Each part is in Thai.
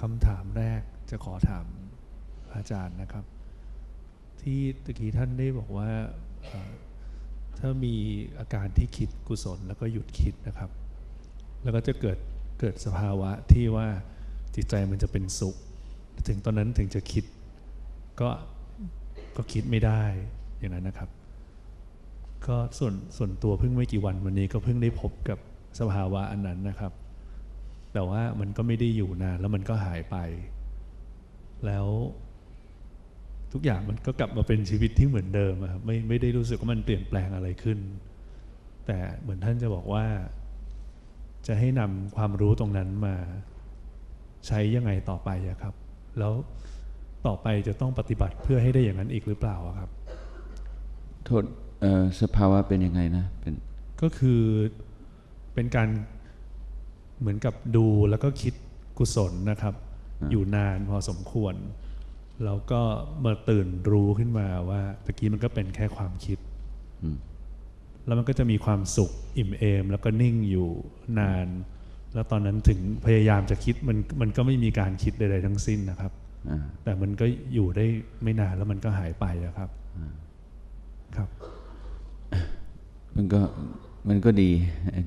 คำถามแรกจะขอถามอาจารย์นะครับ ที่ตะกี้ท่านได้บอกว่าถ้ามีอาการที่คิดกุศลแล้วก็หยุดคิดนะครับ แล้วก็จะเกิดเกิดสภาวะที่ว่าจิตใจมันจะเป็นสุข ถึงตอนนั้นถึงจะคิดก็ก็คิดไม่ได้อย่างนั้นนะครับ ก็ส่วนส่วนตัวเพิ่งไม่กี่วันวันนี้ก็เพิ่งได้พบกับสภาวะอันนั้นนะครับ แต่ว่ามันก็ไม่ได้อยู่นานแล้วมันก็หายไป แล้วทุกอย่างมันก็กลับมาเป็นชีวิตที่เหมือนเดิมครับไม่ไม่ได้รู้สึกว่ามันเปลี่ยนแปลงอะไรขึ้น แต่เหมือนท่านจะบอกว่า จะให้นำความรู้ตรงนั้นมาใช้ยังไงต่อไปครับ แล้วต่อไปจะต้องปฏิบัติเพื่อให้ได้อย่างนั้นอีกหรือเปล่าครับ โทษสภาวะเป็นยังไงนะเป็นก็คือเป็นการ เหมือนกับดูแล้วก็คิดกุศลนะครับ อยู่นานพอสมควร แล้วก็มาตื่นรู้ขึ้นมาว่าตะกี้มันก็เป็นแค่ความคิดแล้วมันก็จะมีความสุขอิ่มเอม แล้วก็นิ่งอยู่นาน แล้วตอนนั้นถึงพยายามจะคิดมันมันก็ไม่มีการคิดใดๆทั้งสิ้นนะครับแต่มันก็อยู่ได้ไม่นานแล้วมันก็หายไปนะครับครับ มันก็ มันก็ดี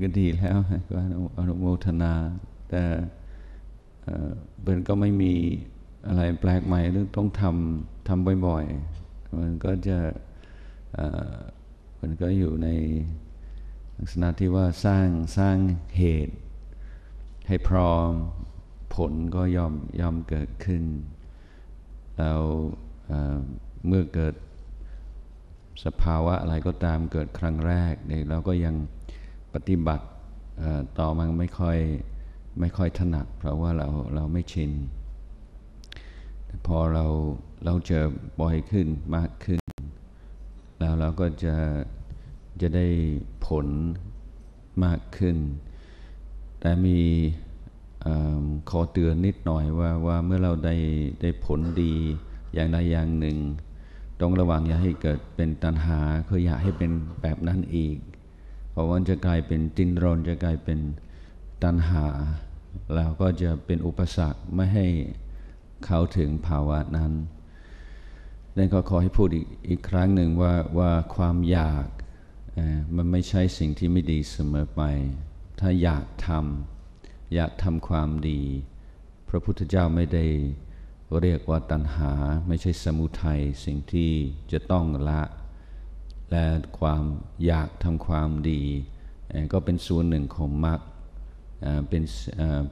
ก็ดีแล้วก็อนุโมทนา แต่มันก็ไม่มีอะไรแปลกใหม่หรือต้องทำทำบ่อยๆ มันก็จะมันก็อยู่ในลักษณะที่ว่าสร้างสร้างเหตุ ให้พร้อมผลก็ยอมยอมเกิดขึ้น แล้วเมื่อเกิด สภาวะอะไรก็ตามเกิดครั้งแรกเนี่ยเราก็ยังปฏิบัติต่อมันไม่ค่อยไม่ค่อยถนัด เพราะว่าเราเราไม่ชินพอเราเราเจอบ่อยขึ้นมากขึ้น แล้วเราก็จะจะได้ผลมากขึ้น แต่มีขอเตือนนิดหน่อยว่าว่าเมื่อเราได้ได้ผลดีอย่างใดอย่างหนึ่ง ต้องระวังอย่าให้เกิดเป็นตัณหาคืออยากให้เป็นแบบนั้นอีก เพราะว่าจะกลายเป็นจินรนจะกลายเป็นตัณหา แล้วก็จะเป็นอุปสรรคไม่ให้เข้าถึงภาวะนั้นดังนั้นก็ขอให้พูดอีกอีกครั้งหนึ่งว่าว่าความอยากมันไม่ใช่สิ่งที่ไม่ดีเสมอไป ถ้าอยากทำอยากทำความดี พระพุทธเจ้าไม่ได้ เรียกว่าตัณหาไม่ใช่สมุทัยสิ่งที่จะต้องละ และความอยากทำความดี ก็เป็นส่วนหนึ่งของมรรคเป็น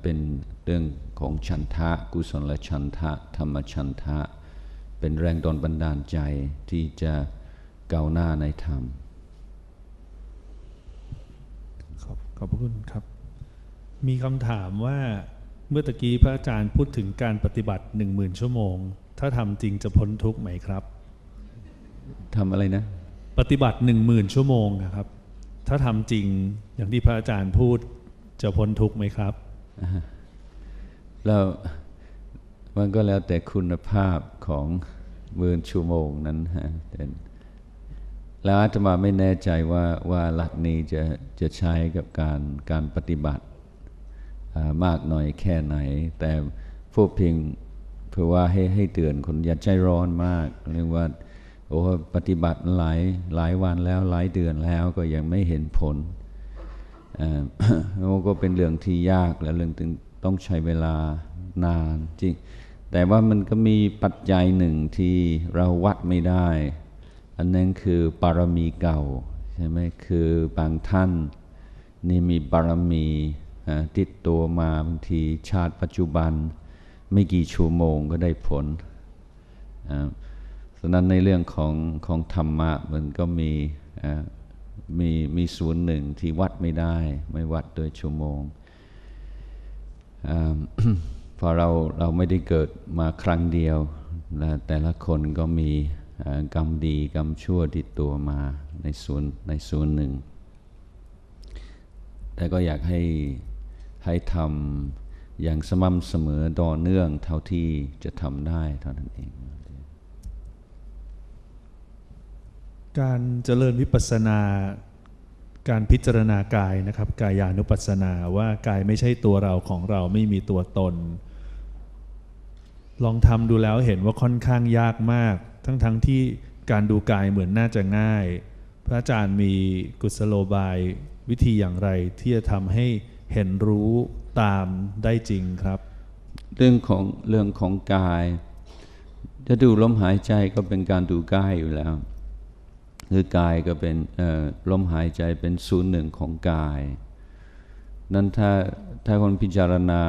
เป็นเรื่องของชันทะ กุศลชันทะ ธรรมชันทะ เป็นแรงดลบันดาลใจที่จะก้าวหน้าในธรรมขอบขอบพระคุณครับ มีคำถามว่า เมื่อตะกี้พระอาจารย์พูดถึงการปฏิบัติหนึ่งหมื่นชั่วโมง ถ้าทำจริงจะพ้นทุกข์ไหมครับทำอะไรนะ ปฏิบัติหนึ่งหมื่นชั่วโมงนะครับ ถ้าทำจริงอย่างที่พระอาจารย์พูดจะพ้นทุกข์ไหมครับแล้วมันก็แล้วแต่คุณภาพของหมื่นชั่วโมงนั้นฮะแล้วอาตมาไม่แน่ใจว่าว่าหลักนี้จะจะใช้กับการการปฏิบัติ มากหน่อยแค่ไหน แต่พวกเพียงเพื่อว่าให้ให้เตือนคนอย่าใจร้อนมากเรียกว่าโอ้ปฏิบัติหลายหลายวันแล้วหลายเดือนแล้วก็ยังไม่เห็นผลก็เป็นเรื่องที่ยากและเรื่องต้องใช้เวลานานจริงแต่ว่ามันก็มีปัจจัยหนึ่งที่เราวัดไม่ได้ อันนั้นคือปารมีเก่าใช่ไหมคือบางท่านนี่มีบารมี ติดตัวมาบางทีชาติปัจจุบันไม่กี่ชั่วโมงก็ได้ผลฉะนั้นในเรื่องของของธรรมะมันก็มีมีมีศูนย์หนึ่งที่วัดไม่ได้ ไม่วัดโดยชั่วโมงพอเราเราไม่ได้เกิดมาครั้งเดียว แต่ละคนก็มีกรรมดีกรรมชั่วติดตัวมาในส่วนในส่วนหนึ่ง แต่ก็อยากให้ ให้ทำอย่างสม่ำเสมอต่อเนื่องเท่าที่จะทำได้เท่านั้นเอง การเจริญวิปัสสนาการพิจารณากายนะครับ กายานุปัสสนาว่ากายไม่ใช่ตัวเราของเราไม่มีตัวตน ลองทำดูแล้วเห็นว่าค่อนข้างยากมาก ทั้งทั้งที่การดูกายเหมือนน่าจะง่าย พระอาจารย์มีกุศโลบายวิธีอย่างไรที่จะทำให้ เห็นรู้ตามได้จริงครับ เรื่องของเรื่องของกายจะดูลมหายใจก็เป็นการดูกายอยู่แล้วคือกายก็เป็นลมหายใจเป็นศูนย์หนึ่งของกาย นั้นถ้าถ้าคนพิจารณา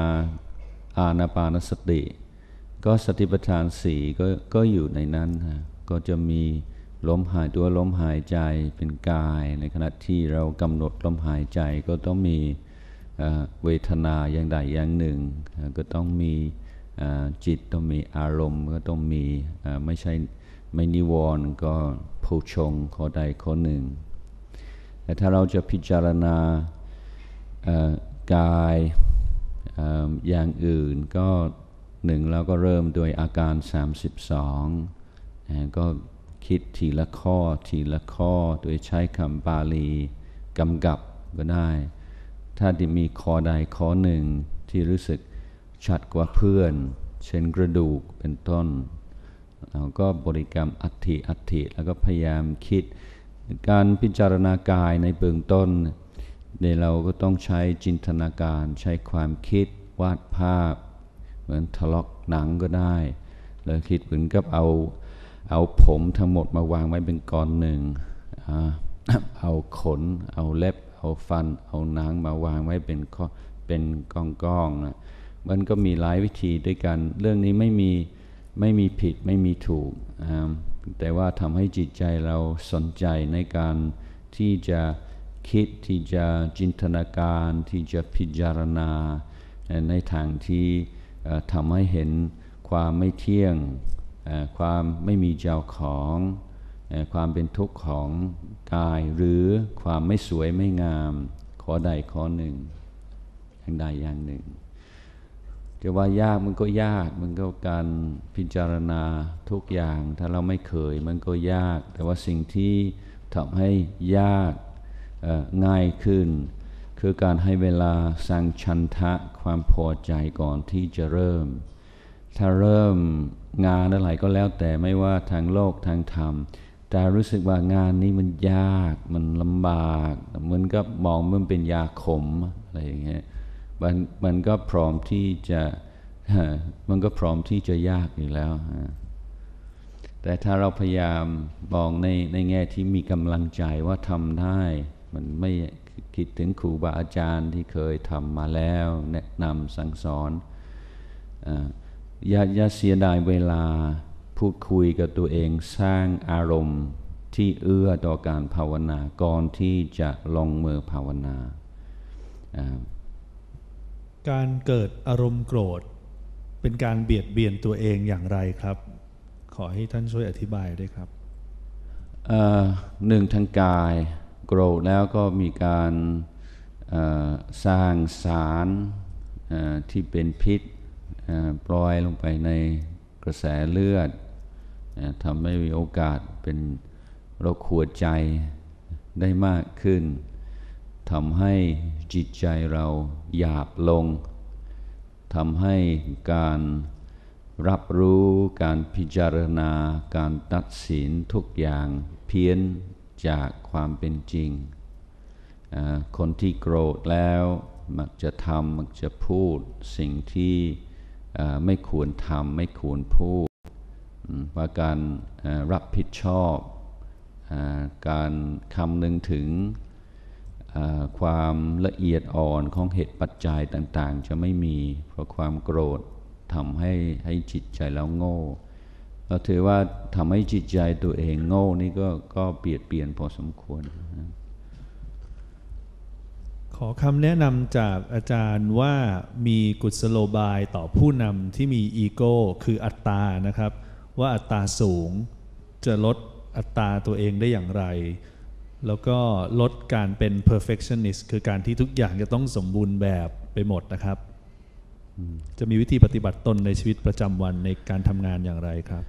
อาณาปานสติ ก็สติปัฏฐานสี่ก็ก็อยู่ในนั้นฮะก็จะมีลมหายตัวลมหายใจเป็นกาย ในขณะที่เรากำหนดลมหายใจก็ต้องมี เวทนาอย่างใดอย่างหนึ่ง ก็ต้องมีจิตต้องมีอารมณ์ก็ต้องมีไม่ใช่ไม่นิวรณ์ก็ผู้ชงข้อใดข้อหนึ่ง แต่ถ้าเราจะพิจารณากายอย่างอื่นก็หนึ่งเราก็เริ่มโดยอาการ 32 ก็คิดทีละข้อทีละข้อ โดยใช้คำบาลีกำกับก็ได้ ถ้าที่มีข้อใดข้อหนึ่งที่รู้สึกชัดกว่าเพื่อน เช่นกระดูกเป็นต้น เราก็บริกรรมอัติอัติแล้วก็พยายามคิด การพิจารณากายในเบื้องต้นในเราก็ต้องใช้จินตนาการใช้ความคิดวาดภาพ เหมือนทะเลาะหนังก็ได้ แล้วคิดเหมือนกับเอาเอาผมทั้งหมดมาวางไว้เป็นก้อนหนึ่ง เอาขน เอาเล็บ เอาฟันเอาหนังมาวางไว้เป็นเป็นกองกองนะมันก็มีหลายวิธีด้วยกัน เรื่องนี้ไม่มีไม่มีผิดไม่มีถูก แต่ว่าทำให้จิตใจเราสนใจในการที่จะคิดที่จะจินตนาการที่จะพิจารณา ในทางที่ทำให้เห็นความไม่เที่ยง ความไม่มีเจ้าของ ความเป็นทุกข์ของกายหรือความไม่สวยไม่งาม ขอใดขอหนึ่งอย่างใดอย่างหนึ่งจะว่ายากมันก็ยากมันก็การพิจารณาทุกอย่าง ถ้าเราไม่เคยมันก็ยาก แต่ว่าสิ่งที่ทำให้ยากง่ายขึ้น คือการให้เวลาสร้างชันทะความพอใจก่อนที่จะเริ่ม ถ้าเริ่มงานอะไรก็แล้วแต่ไม่ว่าทางโลกทางธรรม แต่รู้สึกว่างานนี้มันยากมันลำบากเหมือนกับมองมันเป็นยาขมอะไรอย่างเงี้ยมันมันก็พร้อมที่จะมันก็พร้อมที่จะยากอยู่แล้ว แต่ถ้าเราพยายามมองในในแง่ที่มีกำลังใจว่าทำได้ มันไม่คิดถึงครูบาอาจารย์ที่เคยทำมาแล้ว แนะนำสั่งสอนอย่าอย่าเสียดายเวลา พูดคุยกับตัวเองสร้างอารมณ์ที่เอื้อต่อการภาวนาก่อนที่จะลงมือภาวนา การเกิดอารมณ์โกรธ เป็นการเบียดเบียนตัวเองอย่างไรครับ ขอให้ท่านช่วยอธิบายด้วยครับหนึ่งทางกายโกรธแล้วก็มีการสร้างสารที่เป็นพิษปล่อยลงไปในกระแสเลือด ทำให้มีโอกาสเป็นโรคหัวใจได้มากขึ้นทำให้จิตใจเราหยาบลงทำให้การรับรู้การพิจารณา การตัดสินทุกอย่างเพี้ยนจากความเป็นจริง คนที่โกรธแล้วมักจะทำมักจะพูดสิ่งที่ไม่ควรทำไม่ควรพูด ว่าการรับผิดชอบการคำนึงถึงความละเอียดอ่อนของเหตุปัจจัยต่างๆ จะไม่มี เพราะความโกรธทำให้ให้จิตใจเราโง่เราถือว่าทำให้จิตใจตัวเองโง่นี่ก็ก็เปลี่ยนเปลี่ยนพอสมควร ขอคำแนะนำจากอาจารย์ว่ามีกุศโลบายต่อผู้นำที่มีอีโก้คืออัตตานะครับ ว่าอัตราสูง จะลดอัตราตัวเองได้อย่างไร แล้วก็ลดการเป็น perfectionist คือการที่ทุกอย่างจะต้องสมบูรณ์แบบไปหมดนะครับ จะมีวิธีปฏิบัติตนในชีวิตประจำวันในการทำงานอย่างไรครับ